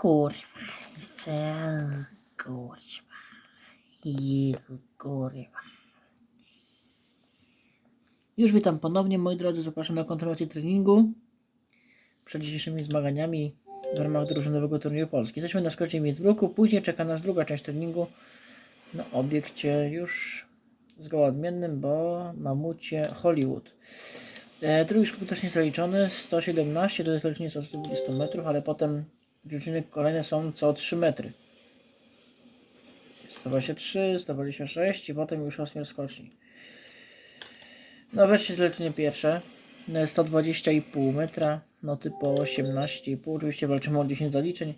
kurwa. Cel, kurwa. I kurwa. Już witam ponownie, moi drodzy. Zapraszam na kontynuację treningu przed dzisiejszymi zmaganiami w ramach drużynowego turnieju Polski. Jesteśmy na skrócie Miedzbruku. Później czeka nas druga część treningu na obiekcie już zgoła odmiennym, bo mamucie Hollywood. E, drugi skok też nie zaliczony, 117 to jest zaliczenie co 120 metrów, ale potem liczenie kolejne są co 3 metry. 123, 126 i potem już rozmiar skoczni. No weźcie zlecenie pierwsze. E, 120,5 metra, no typo 18,5. Oczywiście walczymy o 10 zaliczeń.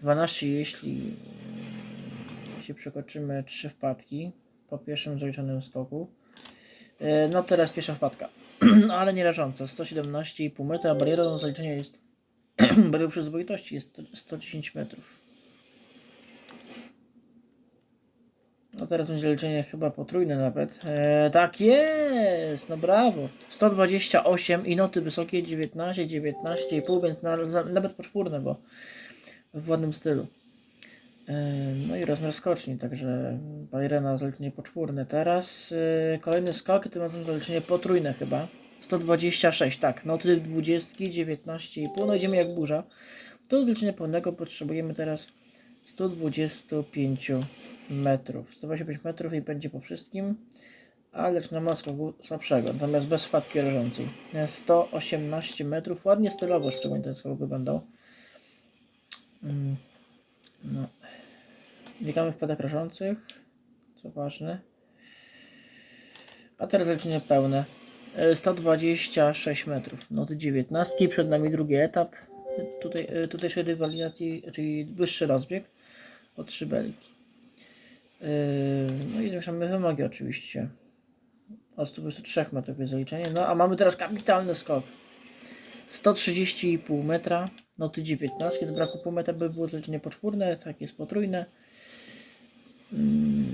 12 jeśli się przekroczymy 3 wpadki po pierwszym zaliczonym skoku. E, No teraz pierwsza wpadka, ale nie rażąca. 117,5 metra. Bariera do zaliczenia jest barierą przyzwoitości jest 110 metrów. No teraz będzie liczenie chyba potrójne nawet. E, tak jest, no brawo. 128 i noty wysokie 19, 19,5, więc na, nawet poczwórne, bo w ładnym stylu. E, no i rozmiar skoczni, także bariera na zaliczenie poczwórne. Teraz e, kolejny skok, tym razem zaliczenie potrójne chyba. 126, tak, noty 20, 19,5, no idziemy jak burza. Do zliczenia pełnego potrzebujemy teraz 125 metrów. 125 metrów i będzie po wszystkim, ale zaczynamy od skoku słabszego, natomiast bez wpadki rażącej. 118 metrów, ładnie stylowo szczególnie ten skok wyglądał. Mm, No. Biegamy wpadek rażących, co ważne. A teraz leczenie pełne. E, 126 metrów, noty 19, przed nami drugi etap tutaj, e, tutejszej rywalizacji, czyli wyższy rozbieg o 3 belki. Yy, No i zwiększamy wymogi oczywiście. Od 123 metrów jest zaliczenie. No a mamy teraz kapitalny skok. 130,5 metra, noty 19, z braku pół metra by było zaliczenie poczwórne, tak jest potrójne. Mm, No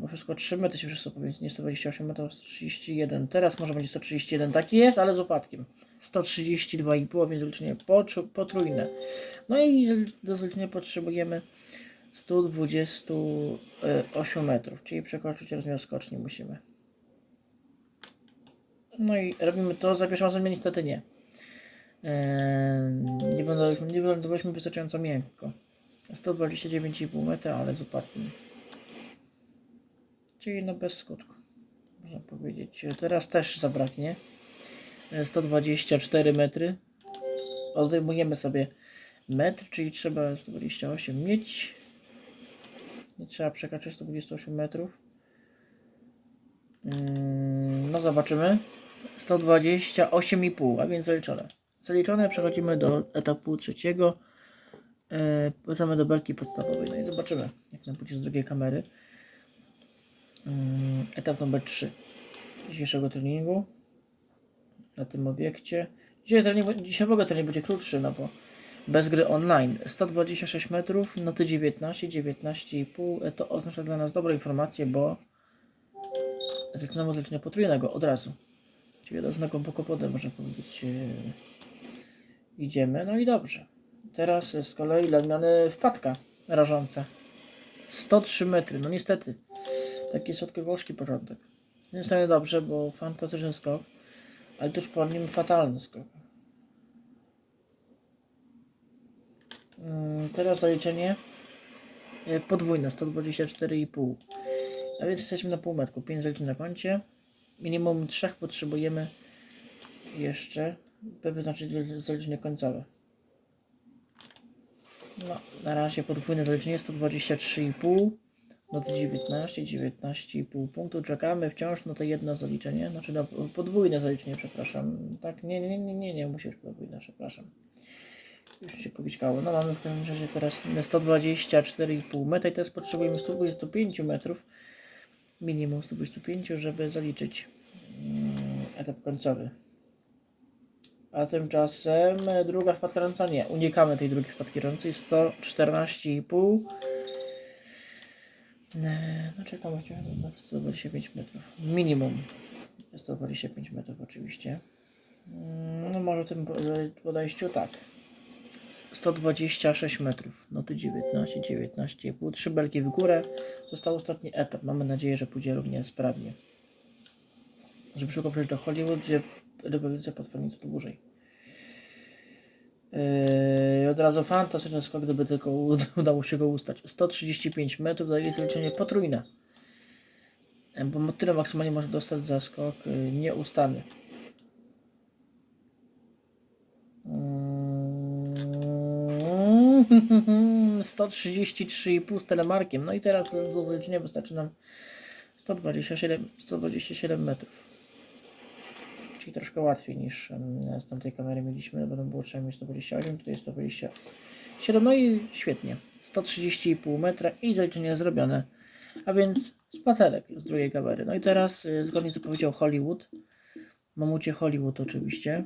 bo wszystko 3 metry się wszystko powiedz, nie 128 metrów, 131. Teraz może będzie 131, tak jest, ale z opadkiem. 132,5, więc zaliczenie poczu- potrójne. No i do zaliczenia potrzebujemy 128 metrów, czyli przekroczyć rozmiar skoczni musimy. No i robimy to, za pierwszym razem niestety nie. Eee, nie wylądowaliśmy wystarczająco miękko. 129,5 metra, ale z upadkiem. Czyli no bez skutku, można powiedzieć. Teraz też zabraknie. E, 124 metry. Odejmujemy sobie metr, czyli trzeba 128 mieć. Nie trzeba przekraczać 128 metrów. Mm, No zobaczymy. 128,5, a więc zaliczone. Zaliczone, przechodzimy do etapu trzeciego. E, Wracamy do belki podstawowej. No i zobaczymy, jak nam pójdzie z drugiej kamery. Mm, Etap numer 3 dzisiejszego treningu na tym obiekcie. Dzisiaj, trening, ogóle trening będzie krótszy, no bo bez gry online. 126 metrów, noty 19, 19,5. E, To oznacza dla nas dobre informacje, bo zaczynamy od leczenia potrójnego od razu. Czyli na głęboko potem, można powiedzieć, e, idziemy. No i dobrze. Teraz z kolei dla zmiany wpadka rażąca. 103 metry, no niestety. Taki słodko-gorzki początek. Niestety dobrze, bo fantastyczny skok, ale tuż po nim fatalny skok. Mm, Teraz zaliczenie e, podwójne 124,5. A więc jesteśmy na półmetku. 5 zaliczeń na koncie. Minimum 3 potrzebujemy jeszcze, by wyznaczyć zal- zaliczenie końcowe. No, na razie podwójne zaliczenie 123,5. No to 19, 19,5 punktu. Czekamy wciąż na to jedno zaliczenie. Znaczy na podwójne zaliczenie, przepraszam. Tak, nie, nie, nie, nie, nie, musi być podwójne, przepraszam. Już się powićkało. No mamy w każdym razie teraz 124,5 metra i teraz potrzebujemy 125 metrów. Minimum 125, żeby zaliczyć mm, etap końcowy. A tymczasem druga wpadka ręca nie. Unikamy tej drugiej wpadki ręcej. 114,5. E, No czekamy na 125 metrów. Minimum 125 metrów oczywiście. Mm, No może w tym po- podejściu tak. 126 metrów. No to 19, 19,5. Trzy belki w górę. Został ostatni etap. Mamy nadzieję, że pójdzie równie sprawnie. Żeby szybko przejść do Hollywood, gdzie rywalizacja potrwa nieco dłużej. Yy, od razu fantastyczny skok, gdyby tylko udało się go ustać. 135 metrów daje zaliczenie potrójne. Yy, Bo tyle maksymalnie może dostać za skok yy, nieustany. Mm, 133,5 z telemarkiem. No i teraz do zaliczenia wystarczy nam 127, 127 metrów. Czyli troszkę łatwiej niż z tamtej kamery mieliśmy, bo tam było trzeba mieć 128, tutaj jest 127. No i świetnie. 130,5 metra i zaliczenie zrobione. A więc spacerek z drugiej kamery. No i teraz y, zgodnie z zapowiedzią Hollywood, mamucie Hollywood oczywiście,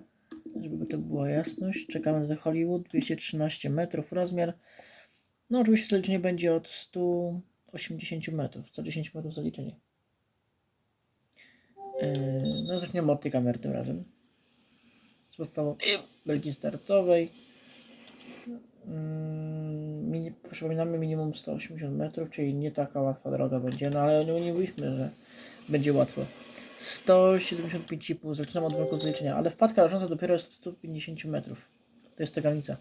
żeby to była jasność, czekamy na Hollywood, 213 metrów rozmiar. No oczywiście zaliczenie będzie od 180 metrów, 110 metrów zaliczenie. Yy, No zaczniemy od tej kamery tym razem. Z podstawą belki startowej. Mm, mini- Przypominamy minimum 180 metrów, czyli nie taka łatwa droga będzie, no ale nie, nie mówiliśmy, że będzie łatwo. 175,5 zaczynam od bloku zliczenia, ale wpadka rażąca dopiero jest od 150 metrów. To jest ta granica.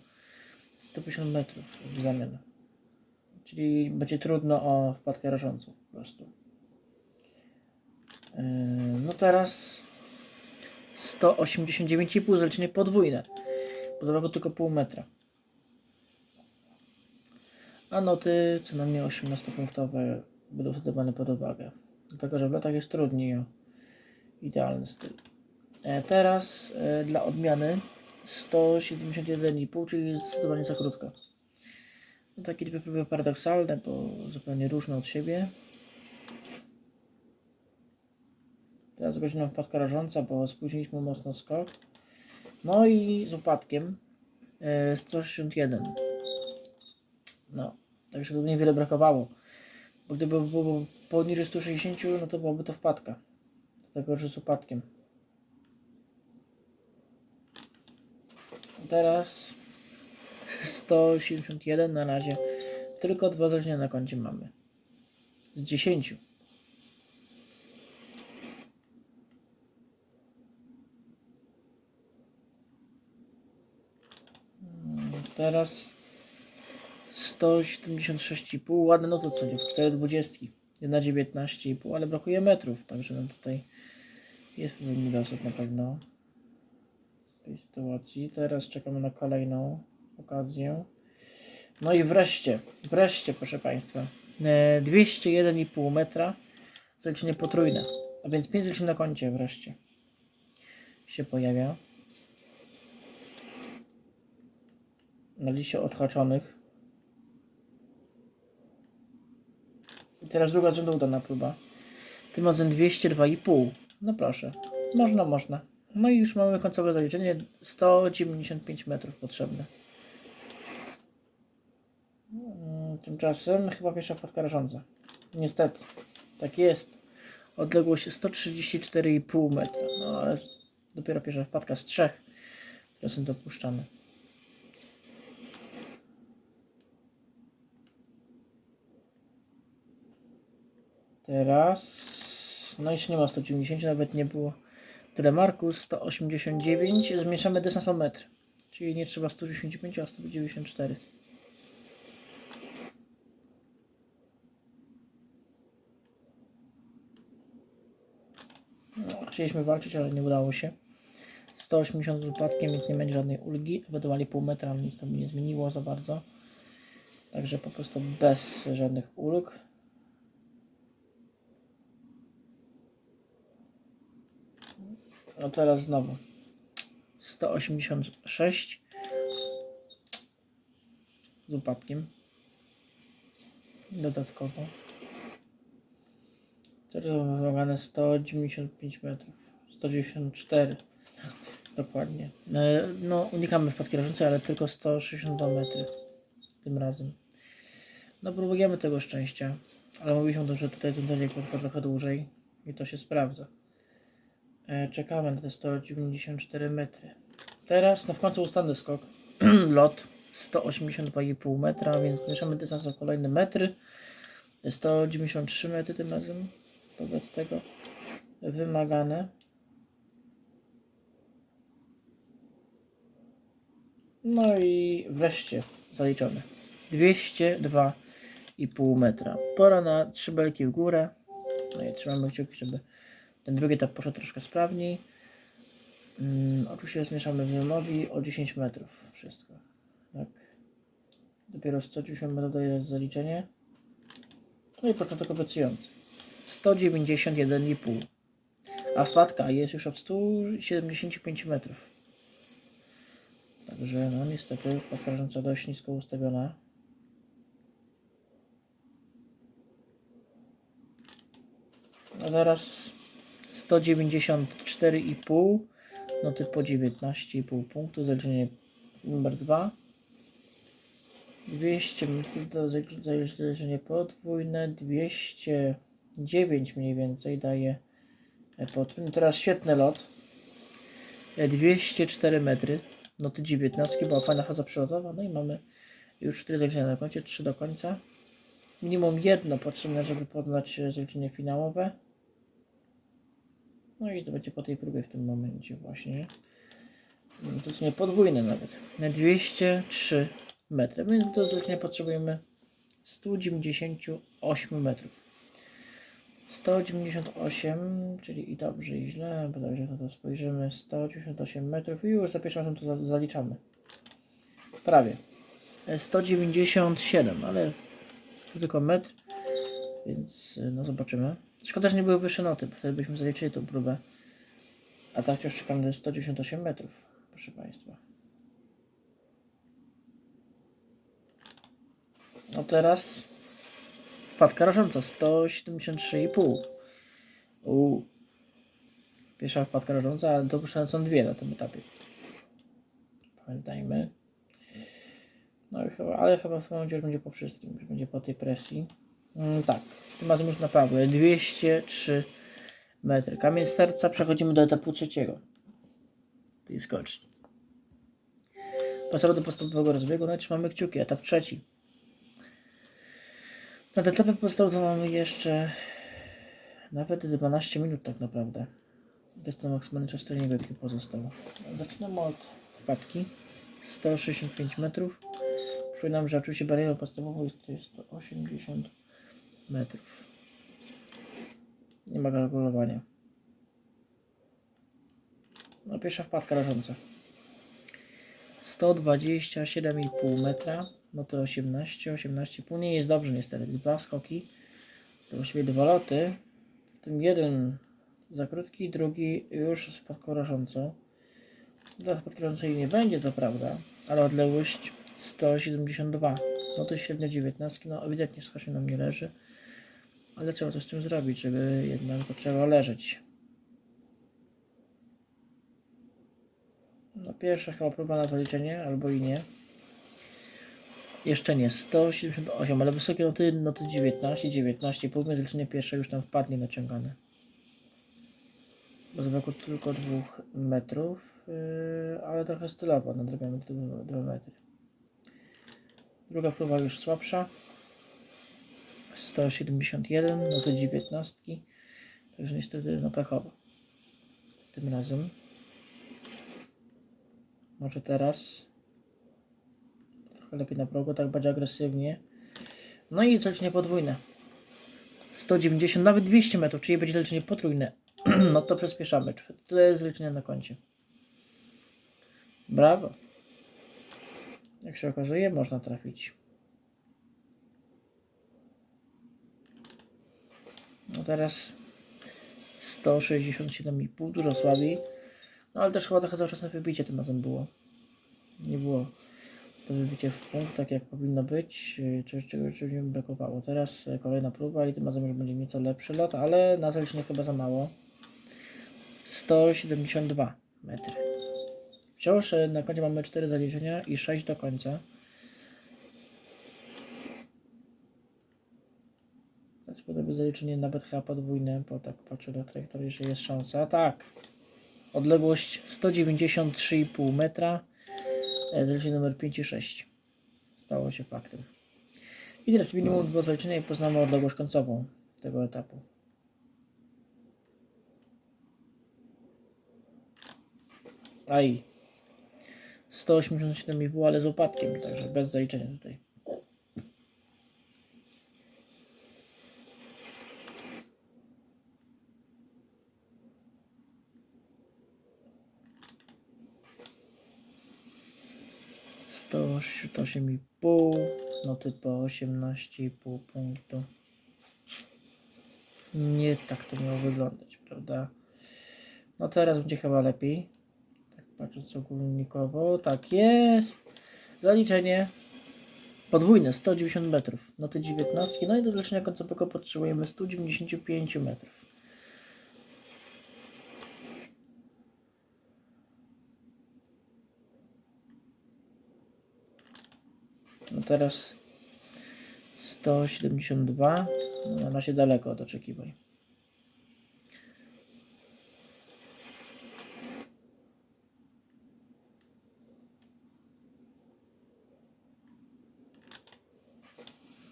150 metrów w zamian. Czyli będzie trudno o wpadkę rażącą po prostu. Yy, No teraz 189,5 zaliczenie podwójne. Bo zabrakło tylko pół metra. A noty co najmniej 18-punktowe będą dodawane pod uwagę. Dlatego, że w latach jest trudniej o idealny styl. E, teraz e, dla odmiany 171,5, czyli zdecydowanie za krótko. No, takie dwie próby paradoksalne, bo zupełnie różne od siebie. Teraz godzina wpadka rażąca, bo spóźniliśmy mocno skok. No i z upadkiem e, 161. No, także tu niewiele brakowało. Bo gdyby było poniżej 160, no to byłaby to wpadka. Dlatego, że z upadkiem. Teraz 171 na razie. Tylko dwa zaliczenia na koncie mamy. Z 10. Teraz 176,5. Ładne no to co, w 4,20. 1,19,5, ale brakuje metrów, także no tutaj jest pewien niedosób na pewno w tej sytuacji. Teraz czekamy na kolejną okazję. No i wreszcie, wreszcie proszę Państwa, e, 201,5 metra, zaliczenie potrójne, a więc 5 zaliczeń na koncie wreszcie się pojawia. Na liście odhaczonych. I teraz druga z rzędu udana próba. Tym razem 202,5. No proszę. Można, można. No i już mamy końcowe zaliczenie. 195 metrów potrzebne. Mm, Tymczasem chyba pierwsza wpadka rażąca. Niestety. Tak jest. Odległość 134,5 metra. No ale dopiero pierwsza wpadka z trzech, które są Teraz. No jeszcze nie ma 190, nawet nie było. Telemarku 189. Zmniejszamy dystans o metr. Czyli nie trzeba 195, a 194. No, chcieliśmy walczyć, ale nie udało się. 180 z wypadkiem, więc nie będzie żadnej ulgi. Ewentualnie pół metra, nic tam nie zmieniło za bardzo. Także po prostu bez żadnych ulg. A teraz znowu 186 z upadkiem dodatkowo. Teraz wymagane 195 metrów, 194 dokładnie. E, No unikamy wpadki rażącej, ale tylko 162 metry tym razem. No próbujemy tego szczęścia, ale mówiliśmy że tutaj ten potrwa trochę dłużej i to się sprawdza. E, Czekamy na te 194 metry. Teraz, no w końcu ustanę skok. Lot. 182,5 metra, więc mieszamy dystans o kolejne metry. 193 metry tym razem wobec tego wymagane. No i wreszcie zaliczone. 202,5 metra. Pora na trzy belki w górę. No i trzymamy kciuki, żeby ten drugi etap poszedł troszkę sprawniej. Mm, oczywiście zmieszamy wymowi o 10 metrów wszystko. Tak. Dopiero 190 metrów daje zaliczenie. No i początek obiecujący. 191,5. A wpadka jest już od 175 metrów. Także no niestety wpadka dość nisko ustawiona. A teraz 194,5 noty po 19,5 punktu, zaliczenie numer 2. 200 to zaliczenie podwójne, 209 mniej więcej daje e, podwójny. Teraz świetny lot. E, 204 metry, noty 19, była fajna faza przelotowa, no i mamy już 4 zaliczenia na koncie, 3 do końca. Minimum jedno potrzebne, żeby poddać e, zaliczenie finałowe. No i to będzie po tej próbie w tym momencie właśnie. Zlecenie podwójne nawet. Na 203 metry. My do zlecenia potrzebujemy 198 metrów. 198, czyli i dobrze i źle, bo dobrze na to spojrzymy. 198 metrów i już za pierwszym razem to za- zaliczamy. Prawie. 197, ale to tylko metr, więc no zobaczymy. Szkoda, że nie były wyższe noty, bo wtedy byśmy zaliczyli tą próbę. A tak wciąż czekamy na 198 metrów, proszę Państwa. No teraz wpadka rażąca, 173,5. Uuu. Pierwsza wpadka rażąca, ale dopuszczane są dwie na tym etapie. Pamiętajmy. No i chyba, ale chyba w momencie już będzie po wszystkim, już będzie po tej presji. Mm, tak, tym razem już naprawdę 203 metry. Kamień serca, przechodzimy do etapu trzeciego. Tej skoczni. Podstawa do podstawowego rozbiegu, no trzymamy kciuki, etap trzeci. Na etapie podstawowym mamy jeszcze nawet 12 minut tak naprawdę. To jest ten maksymalny czas treningu, jaki pozostał. Zaczynamy od wpadki. 165 metrów. Przypominam, że oczywiście barierą podstawową jest to jest 180 metrów. Nie ma kalkulowania. No pierwsza wpadka rażąca. 127,5 metra. No to 18, 18,5. Nie jest dobrze niestety. Dwa skoki. To właściwie dwa loty. W tym jeden za krótki, drugi już rażącą. Dla spadku rażącej nie będzie, to prawda. Ale odległość 172. No to średnio 19. No ewidentnie skocznie nam nie leży. Ale trzeba coś z tym zrobić, żeby jednak to trzeba leżeć. No pierwsza chyba próba na zaliczenie, albo i nie. Jeszcze nie, 178, ale wysokie noty, noty 19, 19, powiedzmy zaliczenie pierwsze już tam wpadnie naciągane. Bo zabrakło tylko dwóch metrów, yy, ale trochę stylowo, nadrabiamy te dwa- dwa metry. Druga próba już słabsza. 171, no to 19. Także niestety no pechowo. Tym razem. Może teraz. Trochę lepiej na progu, tak bardziej agresywnie. No i zaliczenie podwójne. 190, nawet 200 metrów, czyli będzie zaliczenie potrójne. no to przyspieszamy. Tyle jest zaliczenia na koncie. Brawo. Jak się okazuje, można trafić. Teraz 167,5, dużo słabiej. No ale też chyba trochę za wczesne wybicie tym razem było. Nie było to wybicie w punkt, tak jak powinno być. Czegoś, czegoś, czegoś mi brakowało. Teraz e, kolejna próba i tym razem już będzie nieco lepszy lot, ale na zaliczenie chyba za mało. 172 metry. Wciąż e, na końcu mamy 4 zaliczenia i 6 do końca. To jest podobne zaliczenie nawet chyba podwójne, bo tak patrzę na trajektorię, że jest szansa. Tak. Odległość 193,5 metra. E, Zaliczenie numer 5 i 6. stało się faktem. I teraz minimum dwa zaliczenia i poznamy odległość końcową tego etapu. Aj. 187,5, ale z opadkiem, także bez zaliczenia tutaj. I pół, noty po 18,5 punktu. Nie tak to miało wyglądać, prawda? No teraz będzie chyba lepiej. Tak patrząc ogólnikowo, tak jest. Zaliczenie podwójne 190 metrów. Noty 19. No i do zaliczenia końcowego potrzebujemy 195 metrów. Teraz 172. No na razie daleko od oczekiwań.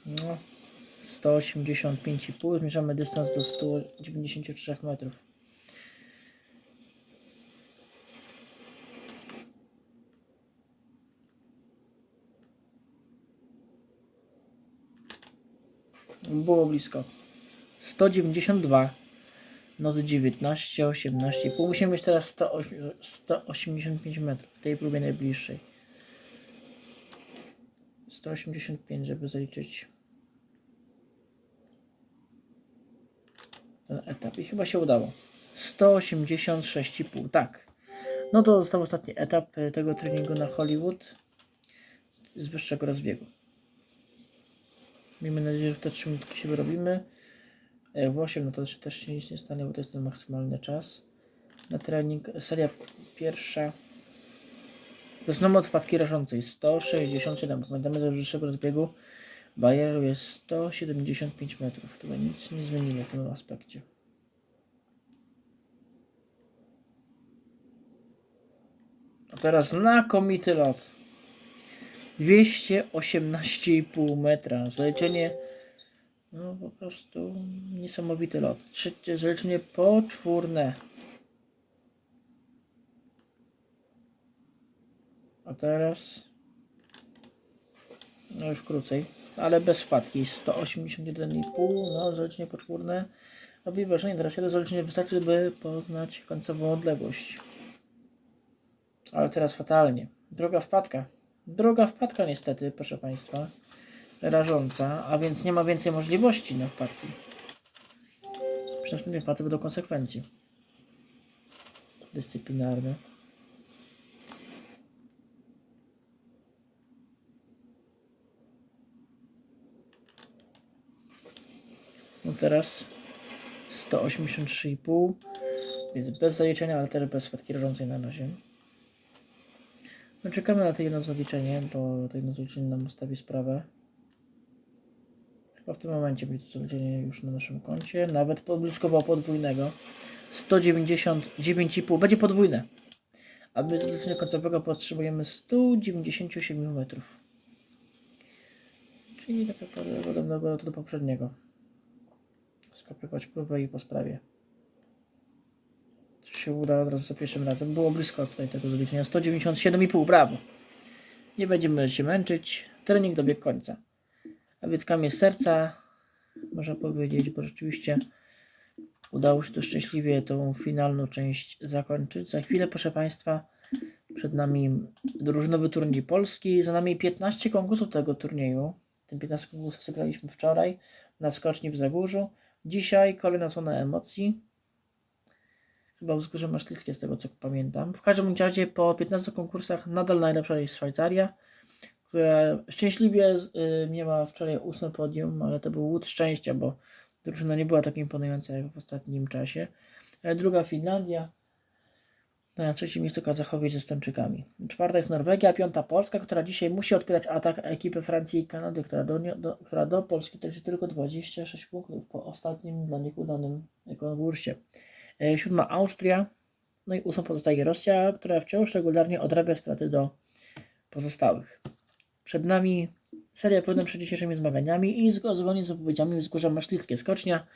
No, 185,5. Zmierzamy dystans do 193 metrów. Było blisko. 192. Noty 19, 18,5. Musimy mieć teraz 108 185 metrów w tej próbie najbliższej. 185, żeby zaliczyć ten etap. I chyba się udało. 186,5, tak. No to został ostatni etap e, tego treningu na Hollywood z wyższego rozbiegu. Miejmy nadzieję, że te 3 minutki się wyrobimy. E, W 8 no to też- też się nic nie stanie, bo to jest ten maksymalny czas. Na trening seria pierwsza. To jest numer odpawki rażącej 167. Pamiętamy, że wyższego rozbiegu barierą jest 175 metrów. Tutaj nic nie zmienimy w tym aspekcie. A teraz znakomity lot. 218,5 metra. Zaliczenie no po prostu niesamowity lot. Trzecie zaliczenie poczwórne. A teraz no już krócej, ale bez wpadki 181,5 no zaliczenie poczwórne robi wrażenie, teraz jedno zaliczenie wystarczy, by poznać końcową odległość. Ale teraz fatalnie. Droga wpadka. Droga wpadka niestety, proszę Państwa. Rażąca, a więc nie ma więcej możliwości na wpadki. Przy następnej wpadce będą konsekwencje dyscyplinarne. No teraz 183,5 więc bez zaliczenia, ale też bez wpadki rażącej na razie. No czekamy na to jedno zaliczenie, bo to jedno zaliczenie nam ustawi sprawę. Chyba w tym momencie będzie to już na naszym koncie. Nawet pobliskował podwójnego. 199,5 będzie podwójne. Aby do zaliczenia końcowego potrzebujemy 197 metrów. Czyli tak naprawdę podobnego do poprzedniego. Skopiować próbę i po sprawie. Się uda od razu za pierwszym razem. Było blisko tutaj tego zaliczenia. 197,5, brawo. Nie będziemy się męczyć. Trening dobiegł końca. A więc kamień serca, można powiedzieć, bo rzeczywiście udało się tu szczęśliwie tą finalną część zakończyć. Za chwilę, proszę Państwa, przed nami drużynowy turniej Polski. Za nami 15 konkursów tego turnieju. Ten 15 konkursów zagraliśmy wczoraj na skoczni w Zagórzu. Dzisiaj kolejna słona emocji. Chyba wzgórze Maszlickie z tego co pamiętam. W każdym razie po 15 konkursach nadal najlepsza jest Szwajcaria, która szczęśliwie y, miała wczoraj ósme podium, ale to był łód szczęścia, bo drużyna nie była tak imponująca jak w ostatnim czasie. E, Druga Finlandia, na trzecim miejscu Kazachowie ze Stończykami. Czwarta jest Norwegia, piąta Polska, która dzisiaj musi odpierać atak ekipy Francji i Kanady, która do, do, która do Polski traci tylko 26 punktów po ostatnim dla nich udanym konkursie. E, Siódma Austria, no i ósma pozostaje Rosja, która wciąż regularnie odrabia straty do pozostałych. Przed nami seria próbna przed dzisiejszymi zmaganiami i zgo- zgodnie z zapowiedziami wzgórza Maszlickie. Skocznia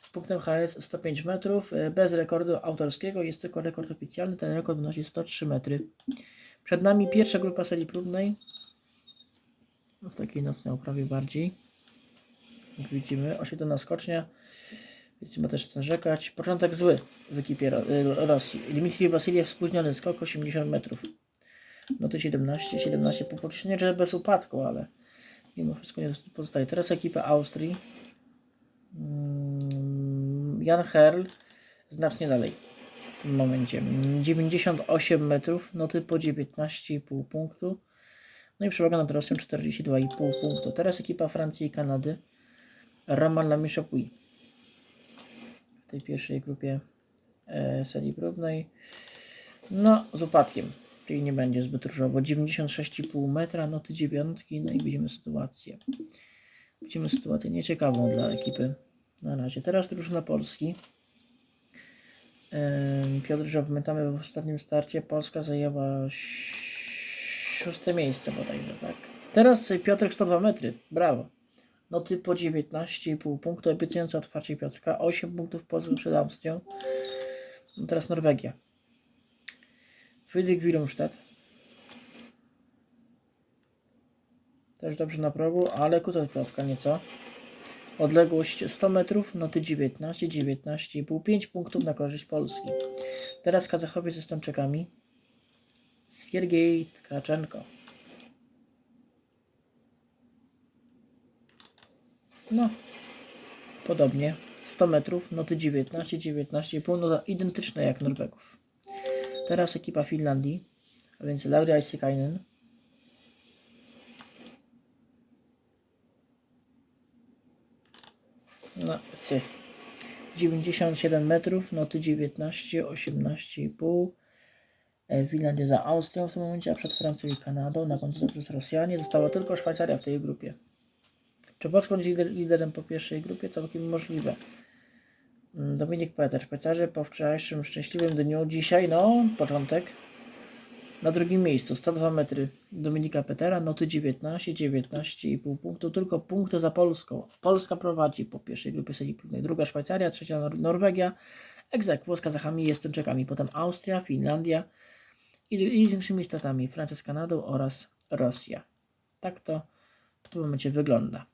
z punktem HS 105 metrów, e, bez rekordu autorskiego, jest tylko rekord oficjalny, ten rekord wynosi 103 metry. Przed nami pierwsza grupa serii próbnej, No, w takiej nocnej oprawie bardziej. Jak widzimy, oświetlona skocznia, więc ma też narzekać. Początek zły w ekipie Ro- y, Rosji. Dmitrij Wasiliew spóźniony skok 80 metrów. No to 17, 17 pół nie, że bez upadku, ale mimo wszystko nie pozostaje. Teraz ekipa Austrii. Mm, Jan Herl znacznie dalej w tym momencie. 98 metrów, noty po 19,5 punktu. No i przewaga nad Rosją 42,5 punktu. Teraz ekipa Francji i Kanady. Roman Lamy-Chapuis w tej pierwszej grupie e, serii próbnej. No, z upadkiem, czyli nie będzie zbyt różowo. 96,5 metra, noty dziewiątki, no i widzimy sytuację. Widzimy sytuację nieciekawą dla ekipy na razie. Teraz drużyna Polski. Em, Piotr Żab, pamiętamy w ostatnim starcie Polska zajęła szóste miejsce bodajże, tak? Teraz Piotrek 102 metry, brawo. Noty po 19,5 punktu, obiecujące otwarcie Piotrka. 8 punktów Polski przed Austrią. No teraz Norwegia. Friedrich Willemstedt. Też dobrze na progu, ale kuta Piotrka nieco. Odległość 100 metrów, noty 19, 19,5, 5 punktów na korzyść Polski. Teraz Kazachowiec z Estończykami. Siergiej Tkaczenko. No, podobnie. 100 metrów, noty 19, 19,5, nota identyczna jak Norwegów. Teraz ekipa Finlandii, a więc Lauri Aisikainen. No, ty. 97 metrów, noty 19, 18,5. E, Finlandia za Austrią w tym momencie, a przed Francją i Kanadą. Na końcu przez Rosjanie. Została tylko Szwajcaria w tej grupie. Czy Polska będzie lider, liderem po pierwszej grupie? Całkiem możliwe. Mm, Dominik Peter, Szwajcarzy po wczorajszym szczęśliwym dniu. Dzisiaj, no, początek. Na drugim miejscu 102 metry Dominika Petera, noty 19, 19,5 punktu. Tylko punkty za Polską. Polska prowadzi po pierwszej grupie serii próbnej. Druga Szwajcaria, trzecia Nor- Norwegia. Egzekwo z Kazachami i Estończykami. Potem Austria, Finlandia i, i z większymi stratami Francja z Kanadą oraz Rosja. Tak to w tym momencie wygląda.